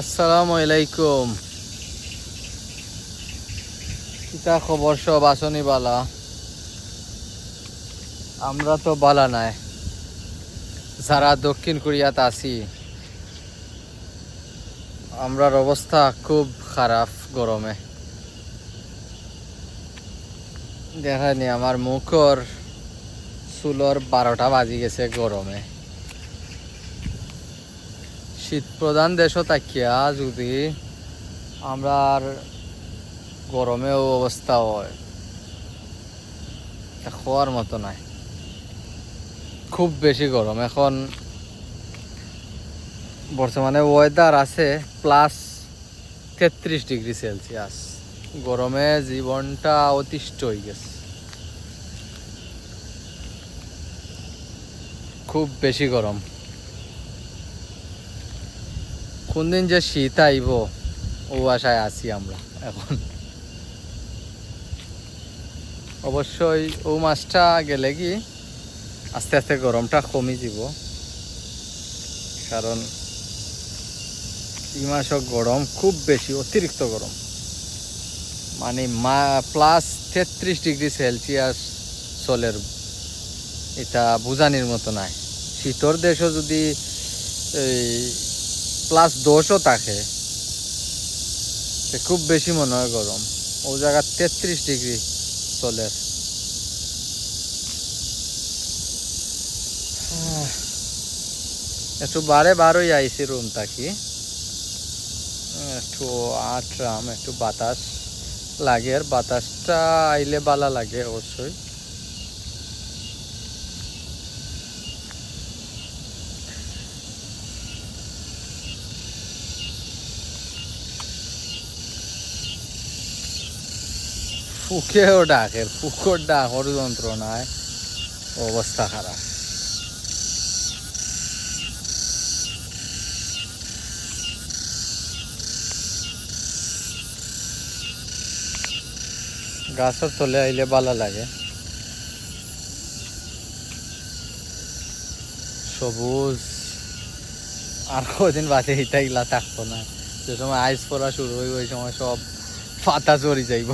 আসসালামু আলাইকুম। কিতা খবর সব? আসনি বালা। আমরা তো বালা নাই। যারা দক্ষিণ কোরিয়াতে আছি, আমরার অবস্থা খুব খারাপ গরমে। দেখানি আমার মুখর চুলর বারোটা বাজি গেছে গরমে। শীত প্রধান দেশও তাকিয়া যদি আমরা গরমেও অবস্থা হয় খোয়ার মতো নাই। খুব বেশি গরম। এখন বর্তমানে ওয়েদার আছে প্লাস তেত্রিশ ডিগ্রি সেলসিয়াস। গরমে জীবনটা অতিষ্ঠ হয়ে গেছে। খুব বেশি গরম। কোন দিন যে শীত আইব, ও আশায় আছি আমরা এখন। অবশ্যই ও মাসটা গেলে কি আস্তে আস্তে গরমটা কমে যাব। কারণ এই মাসও গরম, খুব বেশি, অতিরিক্ত গরম। মানে মা প্লাস তেত্রিশ ডিগ্রি সেলসিয়াস চলের এটা বুঝানির মতো নাই। শীতর দেশও যদি এই প্লাস দশও থাকে। খুব বেশি মনে হয় গরম। ও জায়গা তেত্রিশ ডিগ্রি চলে। একটু বারে বারোই আইসি রুম থাকি একটু আটরাম একটু বাতাস লাগে। আর বাতাসটা আইলে বালা লাগে অবশ্যই। ফুকেও ডাকের, ফুকর ডাকর যন্ত্রণায় অবস্থা খারাপ। গাছের তলে আইলে ভালো লাগে। সবুজ। আর কদিন বাদে এটা ইলা থাকতো না। যে সময় আইস পড়া শুরু হইব ওই সময় সব পাতা চড়ি যাইব।